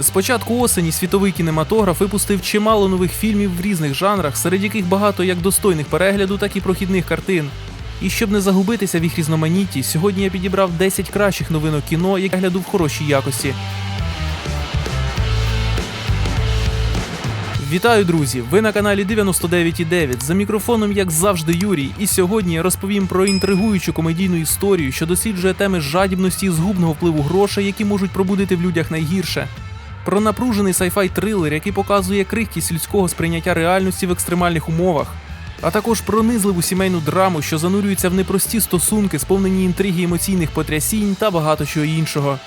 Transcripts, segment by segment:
З початку осені світовий кінематограф випустив чимало нових фільмів в різних жанрах, серед яких багато як достойних перегляду, так і прохідних картин. І щоб не загубитися в їх різноманітті, сьогодні я підібрав 10 кращих новинок кіно, які гляду в хорошій якості. Вітаю, друзі! Ви на каналі 99.9. За мікрофоном, як завжди, Юрій. І сьогодні я розповім про інтригуючу комедійну історію, що досліджує теми жадібності і згубного впливу грошей, які можуть пробудити в людях найгірше. Про напружений сайфай трилер, який показує крихкість людського сприйняття реальності в екстремальних умовах. А також пронизливу сімейну драму, що занурюється в непрості стосунки, сповнені інтриги емоційних потрясінь та багато чого іншого.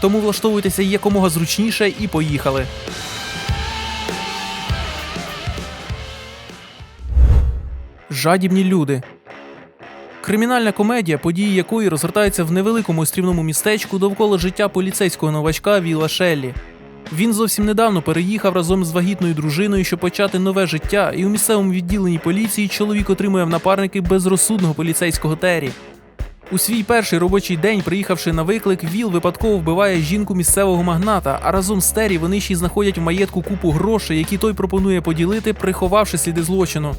Тому влаштовуйтеся якомога зручніше і поїхали. Жадібні люди. Кримінальна комедія, події якої розгортаються в невеликому острівному містечку довкола життя поліцейського новачка Віла Шеллі. Він зовсім недавно переїхав разом з вагітною дружиною, щоб почати нове життя, і у місцевому відділенні поліції чоловік отримує в напарники безрозсудного поліцейського Террі. У свій перший робочий день, приїхавши на виклик, Віл випадково вбиває жінку місцевого магната, а разом з Террі вони ще й знаходять в маєтку купу грошей, які той пропонує поділити, приховавши сліди злочину.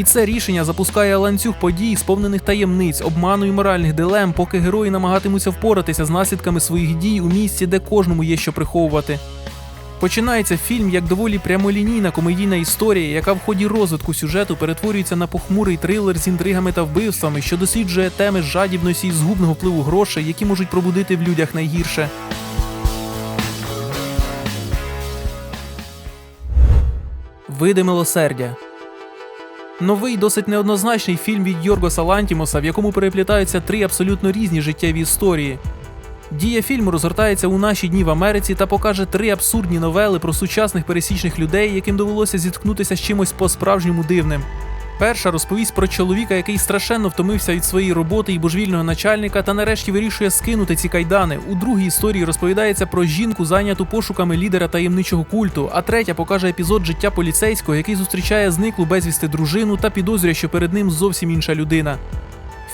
І це рішення запускає ланцюг подій, сповнених таємниць, обману і моральних дилем, поки герої намагатимуться впоратися з наслідками своїх дій у місці, де кожному є що приховувати. Починається фільм як доволі прямолінійна комедійна історія, яка в ході розвитку сюжету перетворюється на похмурий трилер з інтригами та вбивствами, що досліджує теми жадібності і згубного впливу грошей, які можуть пробудити в людях найгірше. Види милосердя. Новий досить неоднозначний фільм від Йоргоса Лантімоса, в якому переплітаються три абсолютно різні життєві історії. Дія фільму розгортається у наші дні в Америці та покаже три абсурдні новели про сучасних пересічних людей, яким довелося зіткнутися з чимось по-справжньому дивним. Перша розповість про чоловіка, який страшенно втомився від своєї роботи і божевільного начальника, та нарешті вирішує скинути ці кайдани. У другій історії розповідається про жінку, зайняту пошуками лідера таємничого культу. А третя покаже епізод життя поліцейського, який зустрічає зниклу безвісти дружину та підозрює, що перед ним зовсім інша людина.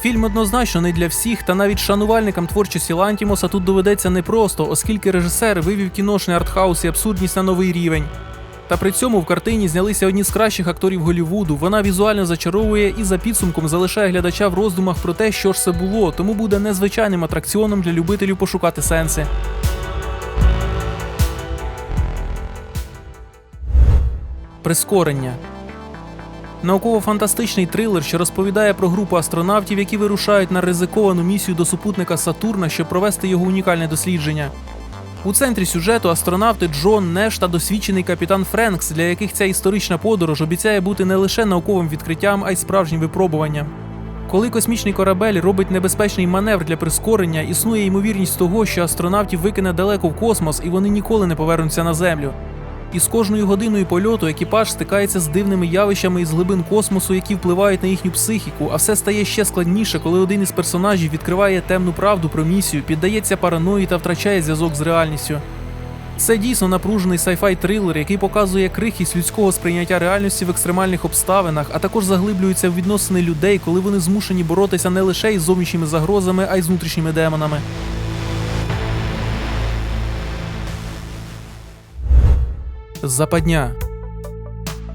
Фільм однозначно не для всіх, та навіть шанувальникам творчості Лантімоса тут доведеться непросто, оскільки режисер вивів кіношний артхаус і абсурдність на новий рівень. Та при цьому в картині знялися одні з кращих акторів Голлівуду. Вона візуально зачаровує і за підсумком залишає глядача в роздумах про те, що ж це було, тому буде незвичайним атракціоном для любителів пошукати сенси. Прискорення. Науково-фантастичний трилер, що розповідає про групу астронавтів, які вирушають на ризиковану місію до супутника Сатурна, щоб провести його унікальне дослідження. У центрі сюжету астронавти Джон Неш та досвідчений капітан Френкс, для яких ця історична подорож обіцяє бути не лише науковим відкриттям, а й справжнім випробуванням. Коли космічний корабель робить небезпечний маневр для прискорення, існує ймовірність того, що астронавтів викине далеко в космос і вони ніколи не повернуться на землю. І з кожною годиною польоту екіпаж стикається з дивними явищами із глибин космосу, які впливають на їхню психіку, а все стає ще складніше, коли один із персонажів відкриває темну правду про місію, піддається параної та втрачає зв'язок з реальністю. Це дійсно напружений сайфай трилер, який показує крихість людського сприйняття реальності в екстремальних обставинах, а також заглиблюється в відносини людей, коли вони змушені боротися не лише із зовнішніми загрозами, а й з внутрішніми демонами. Западня.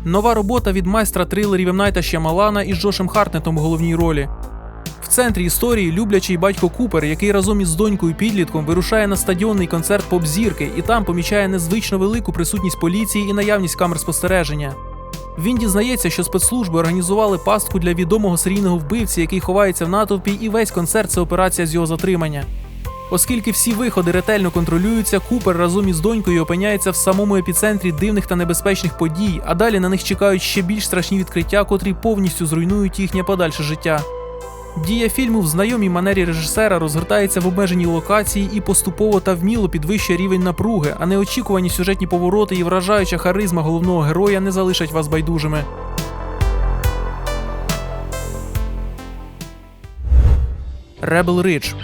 Нова робота від майстра трилерів Емнайта Щамалана із Джошем Хартнетом у головній ролі. В центрі історії люблячий батько Купер, який разом із донькою підлітком вирушає на стадіонний концерт поп-зірки і там помічає незвично велику присутність поліції і наявність камер спостереження. Він дізнається, що спецслужби організували пастку для відомого серійного вбивці, який ховається в натовпі, і весь концерт це операція з його затримання. Оскільки всі виходи ретельно контролюються, Купер разом із донькою опиняється в самому епіцентрі дивних та небезпечних подій, а далі на них чекають ще більш страшні відкриття, котрі повністю зруйнують їхнє подальше життя. Дія фільму в знайомій манері режисера розгортається в обмеженій локації і поступово та вміло підвищує рівень напруги, а неочікувані сюжетні повороти і вражаюча харизма головного героя не залишать вас байдужими. Rebel Ridge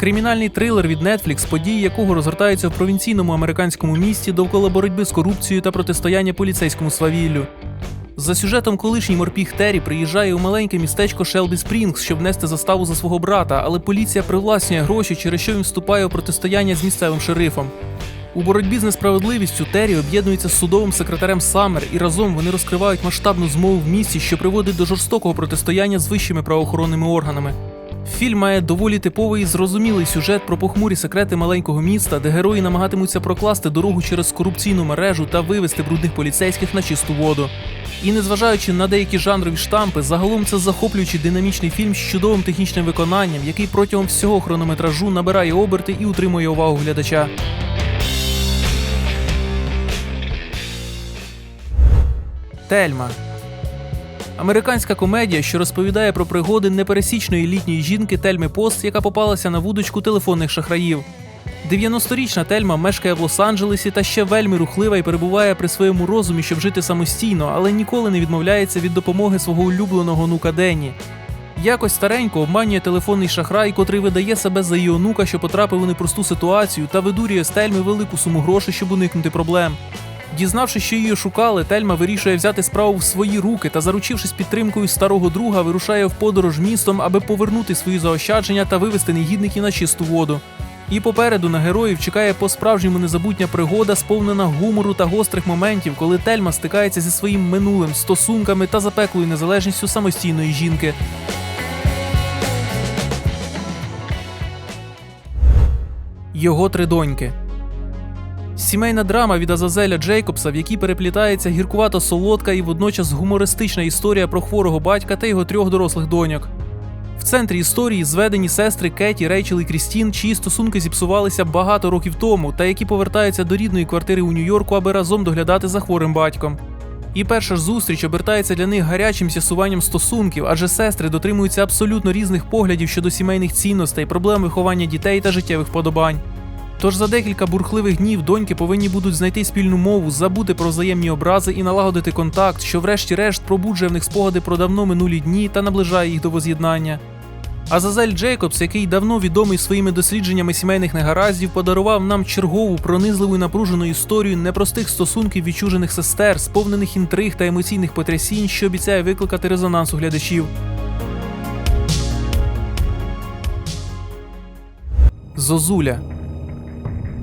Кримінальний трилер від Netflix, події якого розгортаються в провінційному американському місті довкола боротьби з корупцією та протистояння поліцейському свавіллю. За сюжетом колишній морпіг Террі приїжджає у маленьке містечко Шелбі Спрінгс, щоб нести заставу за свого брата, але поліція привласнює гроші, через що він вступає у протистояння з місцевим шерифом. У боротьбі з несправедливістю Террі об'єднується з судовим секретарем Саммер, і разом вони розкривають масштабну змову в місті, що приводить до жорстокого протистояння з вищими правоохоронними органами. Фільм має доволі типовий і зрозумілий сюжет про похмурі секрети маленького міста, де герої намагатимуться прокласти дорогу через корупційну мережу та вивести брудних поліцейських на чисту воду. І незважаючи на деякі жанрові штампи, загалом це захоплюючий динамічний фільм з чудовим технічним виконанням, який протягом всього хронометражу набирає оберти і утримує увагу глядача. Тельма. Американська комедія, що розповідає про пригоди непересічної літньої жінки Тельми Пост, яка попалася на вудочку телефонних шахраїв. 90-річна Тельма мешкає в Лос-Анджелесі та ще вельми рухлива і перебуває при своєму розумі, щоб жити самостійно, але ніколи не відмовляється від допомоги свого улюбленого онука Денні. Якось старенько обманює телефонний шахрай, котрий видає себе за її онука, що потрапив у непросту ситуацію, та видурює з Тельми велику суму грошей, щоб уникнути проблем. Дізнавшись, що її шукали, Тельма вирішує взяти справу в свої руки та, заручившись підтримкою старого друга, вирушає в подорож містом, аби повернути свої заощадження та вивести негідників на чисту воду. І попереду на героїв чекає по-справжньому незабутня пригода, сповнена гумору та гострих моментів, коли Тельма стикається зі своїм минулим, стосунками та запеклою незалежністю самостійної жінки. Його три доньки. Сімейна драма від Азазеля Джейкобса, в якій переплітається гіркувато солодка і водночас гумористична історія про хворого батька та його трьох дорослих доньок. В центрі історії зведені сестри Кеті, Рейчел і Крістін, чиї стосунки зіпсувалися багато років тому, та які повертаються до рідної квартири у Нью-Йорку, аби разом доглядати за хворим батьком. І перша ж зустріч обертається для них гарячим з'ясуванням стосунків, адже сестри дотримуються абсолютно різних поглядів щодо сімейних цінностей, проблем виховання дітей та життєвих подобань. Тож за декілька бурхливих днів доньки повинні будуть знайти спільну мову, забути про взаємні образи і налагодити контакт, що врешті-решт пробуджує в них спогади про давно минулі дні та наближає їх до воз'єднання. Азазель Джейкобс, який давно відомий своїми дослідженнями сімейних негараздів, подарував нам чергову пронизливу і напружену історію непростих стосунків відчужених сестер, сповнених інтриг та емоційних потрясінь, що обіцяє викликати резонанс у глядачів. Зозуля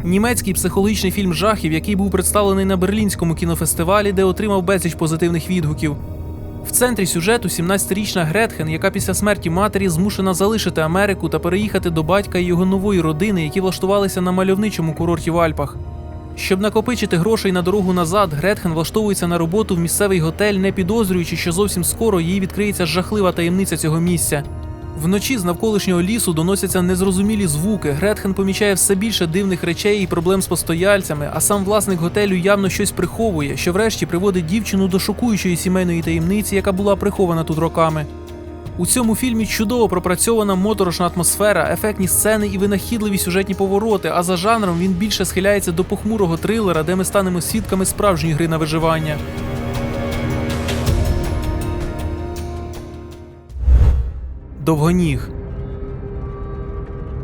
Німецький психологічний фільм жахів, який був представлений на берлінському кінофестивалі, де отримав безліч позитивних відгуків. В центрі сюжету 17-річна Гретхен, яка після смерті матері змушена залишити Америку та переїхати до батька і його нової родини, які влаштувалися на мальовничому курорті в Альпах. Щоб накопичити грошей на дорогу назад, Гретхен влаштовується на роботу в місцевий готель, не підозрюючи, що зовсім скоро їй відкриється жахлива таємниця цього місця. Вночі з навколишнього лісу доносяться незрозумілі звуки. Гретхен помічає все більше дивних речей і проблем з постояльцями, а сам власник готелю явно щось приховує, що врешті приводить дівчину до шокуючої сімейної таємниці, яка була прихована тут роками. У цьому фільмі чудово пропрацьована моторошна атмосфера, ефектні сцени і винахідливі сюжетні повороти. А за жанром він більше схиляється до похмурого трилера, де ми станемо свідками справжньої гри на виживання. Довгоніг.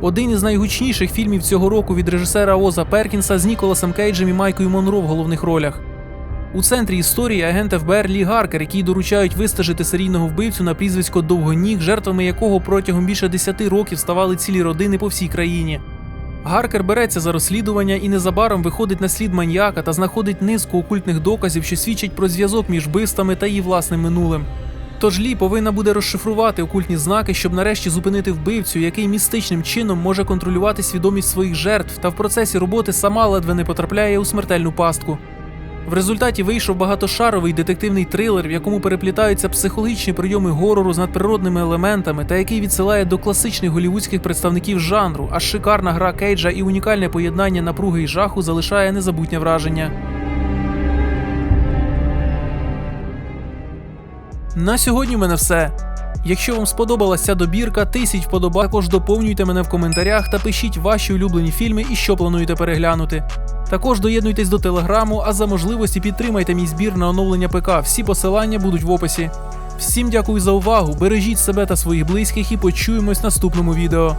Один із найгучніших фільмів цього року від режисера Оза Перкінса з Ніколасом Кейджем і Майкою Монро в головних ролях. У центрі історії агент ФБР Лі Гаркер, який доручають вистежити серійного вбивцю на прізвисько Довгоніг, жертвами якого протягом більше 10 років ставали цілі родини по всій країні. Гаркер береться за розслідування і незабаром виходить на слід маньяка та знаходить низку окультних доказів, що свідчать про зв'язок між вбивствами та її власним минулим. Тож Лі повинна буде розшифрувати окультні знаки, щоб нарешті зупинити вбивцю, який містичним чином може контролювати свідомість своїх жертв, та в процесі роботи сама ледве не потрапляє у смертельну пастку. В результаті вийшов багатошаровий детективний трилер, в якому переплітаються психологічні прийоми горору з надприродними елементами, та який відсилає до класичних голівудських представників жанру, а шикарна гра Кейджа і унікальне поєднання напруги і жаху залишає незабутнє враження. На сьогодні в мене все. Якщо вам сподобалася добірка, тисіть вподобайок, також доповнюйте мене в коментарях та пишіть ваші улюблені фільми і що плануєте переглянути. Також доєднуйтесь до телеграму, а за можливості підтримайте мій збір на оновлення ПК. Всі посилання будуть в описі. Всім дякую за увагу, бережіть себе та своїх близьких і почуємось в наступному відео.